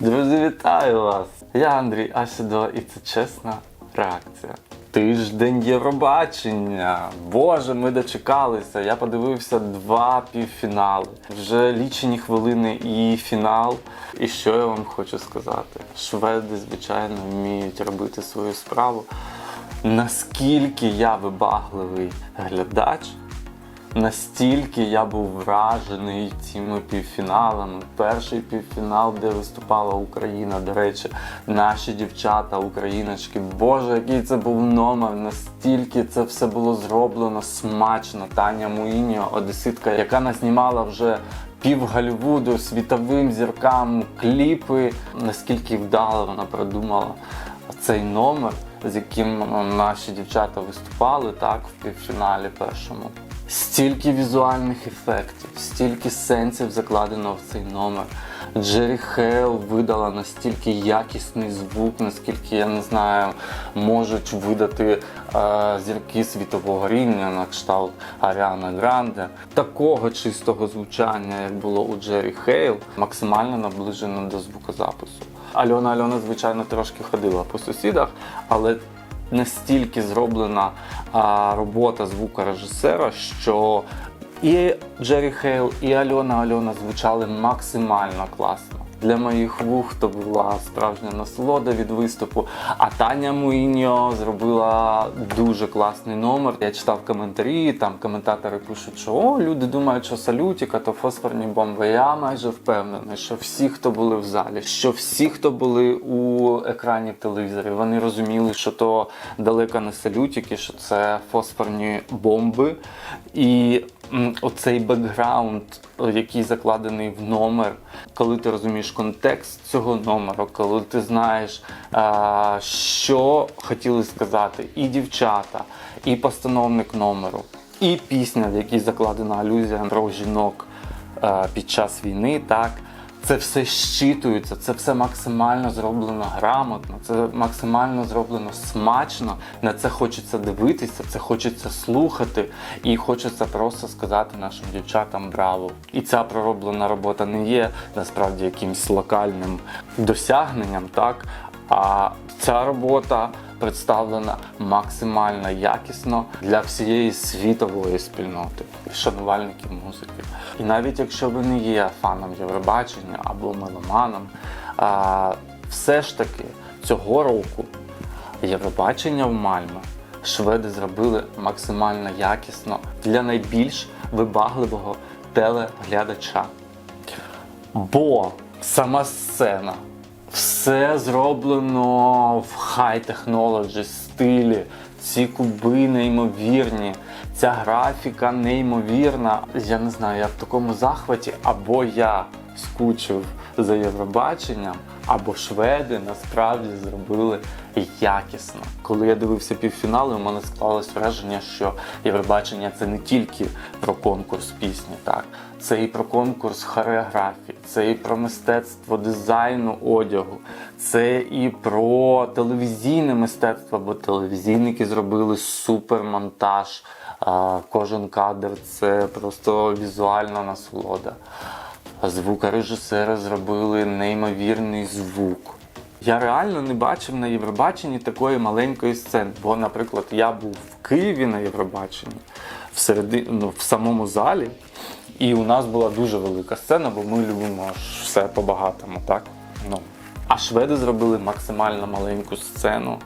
Друзі, вітаю вас! Я Андрій Асідо і це чесна реакція. Тиждень Євробачення. Боже, ми дочекалися. Я подивився два півфінали. Вже лічені хвилини і фінал. І що я вам хочу сказати? Шведи, звичайно, вміють робити свою справу. Наскільки я вибагливий глядач, Настільки я був вражений цими півфіналами. Перший півфінал, де виступала Україна. До речі, наші дівчата, україночки. Боже, який це був номер! Настільки це все було зроблено смачно. Таня Муїніо, одеситка, яка наснімала вже пів Голлівуду, світовим зіркам, кліпи. Наскільки вдало вона продумала цей номер, з яким наші дівчата виступали так в півфіналі першому. Стільки візуальних ефектів, стільки сенсів закладено в цей номер. Джері Хейл видала настільки якісний звук, наскільки я не знаю, можуть видати е, зірки світового рівня на кшталт Аріана Гранде. Такого чистого звучання, як було у Джері Хейл, максимально наближено до звукозапису. Альона Альона, звичайно, трошки ходила по сусідах, але настільки зроблена а, робота звукорежисера, що і Джері Хейл, і Альона Альона звучали максимально класно. Для моїх вух то була справжня насолода від виступу. А Таня Муїньо зробила дуже класний номер. Я читав коментарі, там коментатори пишуть, що о, люди думають, що салютіка, то фосфорні бомби. Я майже впевнений, що всі, хто були в залі, що всі, хто були у екрані телевізорі, вони розуміли, що то далеко не салютики, що це фосфорні бомби. І оцей бекграунд, який закладений в номер, коли ти розумієш контекст цього номеру, коли ти знаєш, що хотіли сказати і дівчата, і постановник номеру, і пісня, в якій закладена алюзія про жінок під час війни, так. Це все щитується, це все максимально зроблено грамотно, це максимально зроблено смачно. На це хочеться дивитися, це хочеться слухати, і хочеться просто сказати нашим дівчатам браво. І ця пророблена робота не є насправді якимсь локальним досягненням, так а ця робота представлена максимально якісно для всієї світової спільноти і шанувальників музики. І навіть якщо ви не є фаном Євробачення або меломаном, все ж таки цього року Євробачення в Мальме шведи зробили максимально якісно для найбільш вибагливого телеглядача. Бо сама сцена, все зроблено в хай технологі стилі. Ці куби неймовірні, ця графіка неймовірна. Я не знаю, я в такому захваті, або я скучив за Євробаченням, або шведи насправді зробили якісно. Коли я дивився півфінали, у мене склалось враження, що Євробачення це не тільки про конкурс пісні, так це і про конкурс хореографії, це і про мистецтво дизайну одягу, це і про телевізійне мистецтво, бо телевізійники зробили супермонтаж. Кожен кадр це просто візуальна насолода. Звукорежисери зробили неймовірний звук. Я реально не бачив на Євробаченні такої маленької сцени. Бо, наприклад, я був в Києві на Євробаченні всереди, ну, в самому залі, і у нас була дуже велика сцена, бо ми любимо все по-багатому, так? Ну. А шведи зробили максимально маленьку сцену.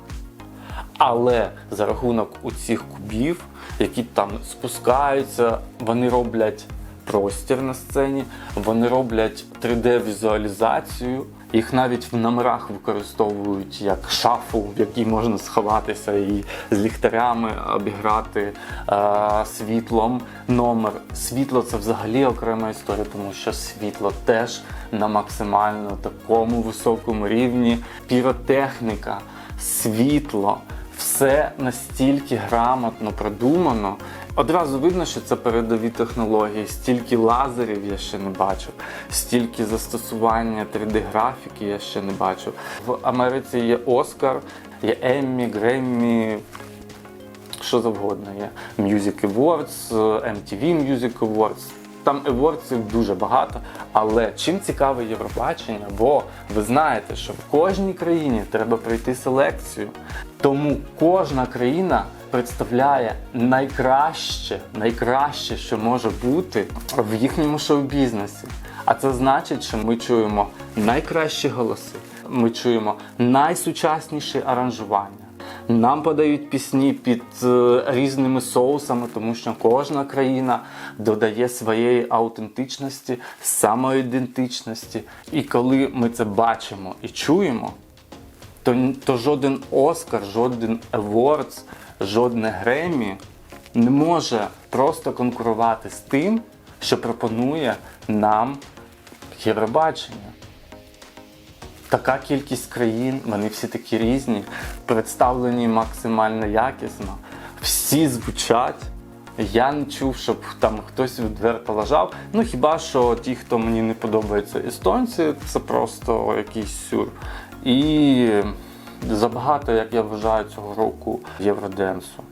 Але за рахунок у цих кубів, які там спускаються, вони роблять простір на сцені, вони роблять 3D-візуалізацію. Їх навіть в номерах використовують як шафу, в якій можна сховатися і з ліхтарями обіграти е, світлом номер. Світло це взагалі окрема історія, тому що світло теж на максимально такому високому рівні. Піротехніка, світло все настільки грамотно продумано. Одразу видно, що це передові технології. Стільки лазерів я ще не бачив, стільки застосування 3D-графіки я ще не бачив. В Америці є Оскар, є Еммі, Греммі, що завгодно є. Music Awards, MTV Music Awards. Там еворців дуже багато. Але чим цікаве Євробачення? Бо ви знаєте, що в кожній країні треба пройти селекцію. Тому кожна країна представляє найкраще, найкраще, що може бути в їхньому шоу-бізнесі. А це значить, що ми чуємо найкращі голоси, ми чуємо найсучасніші аранжування. Нам подають пісні під е, різними соусами, тому що кожна країна додає своєї аутентичності, самоідентичності. І коли ми це бачимо і чуємо, то, то жоден Оскар, жоден Awards, жодне Гремі не може просто конкурувати з тим, що пропонує нам Євробачення. Така кількість країн, вони всі такі різні, представлені максимально якісно, всі звучать. Я не чув, щоб там хтось відверто лажав. Ну хіба що ті, хто мені не подобаються естонці, це просто якийсь сюр. І забагато, як я вважаю, цього року Євроденсу.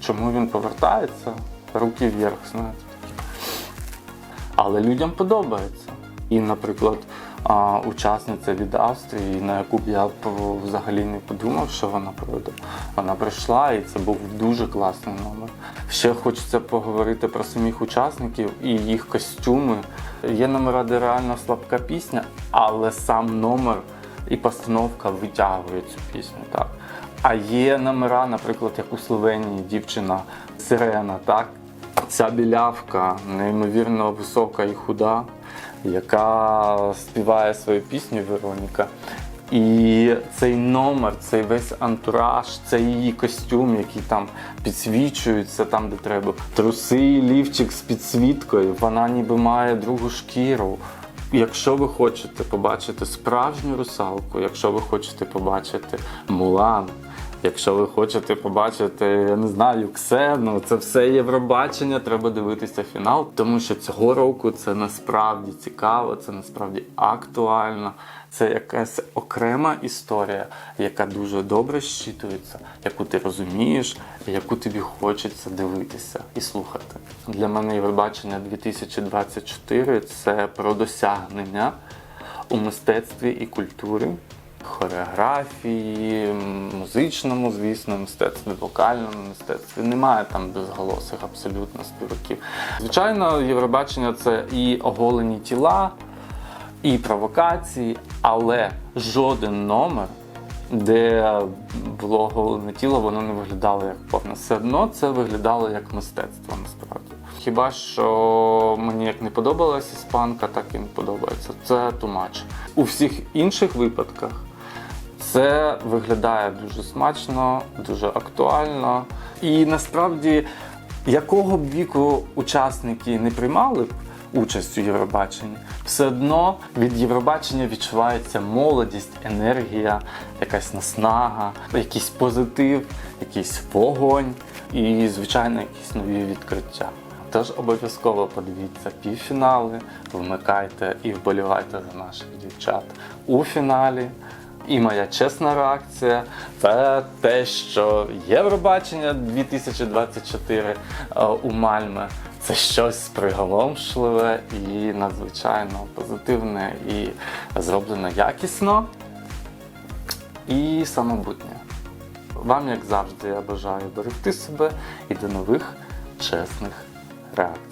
Чому він повертається? Руки вверх, знаєте. Але людям подобається. І, наприклад, учасниця від Австрії, на яку б я взагалі не подумав, що вона пройде. Вона прийшла, і це був дуже класний номер. Ще хочеться поговорити про самих учасників і їх костюми. Є номера, де реально слабка пісня, але сам номер і постановка витягує цю пісню. Так. А є номера, наприклад, як у Словенії дівчина Сирена, так? Ця білявка неймовірно висока і худа, яка співає свою пісню Вероніка. І цей номер, цей весь антураж, це її костюм, який там підсвічується там, де треба. Труси, лівчик з підсвіткою, вона ніби має другу шкіру. Якщо ви хочете побачити справжню русалку, якщо ви хочете побачити Мулан, Якщо ви хочете побачити, я не знаю, Ксену, це все Євробачення, треба дивитися фінал, тому що цього року це насправді цікаво, це насправді актуально. Це якась окрема історія, яка дуже добре щитується, яку ти розумієш, яку тобі хочеться дивитися і слухати. Для мене Євробачення 2024 це про досягнення у мистецтві і культурі хореографії, музичному, звісно, мистецтві, вокальному мистецтві. Немає там безголосих абсолютно співаків. Звичайно, Євробачення це і оголені тіла, і провокації, але жоден номер, де було оголене тіло, воно не виглядало як порно. Все одно це виглядало як мистецтво насправді. Хіба що мені як не подобалась іспанка, так і не подобається. Це тумач. У всіх інших випадках це виглядає дуже смачно, дуже актуально. І насправді, якого б віку учасники не приймали б участь у Євробаченні, все одно від Євробачення відчувається молодість, енергія, якась наснага, якийсь позитив, якийсь вогонь і, звичайно, якісь нові відкриття. Тож обов'язково подивіться півфінали, вмикайте і вболівайте за наших дівчат у фіналі. І моя чесна реакція це те, що Євробачення 2024 е, у Мальме це щось приголомшливе і надзвичайно позитивне, і зроблено якісно і самобутнє. Вам, як завжди, я бажаю берегти себе і до нових чесних реакцій.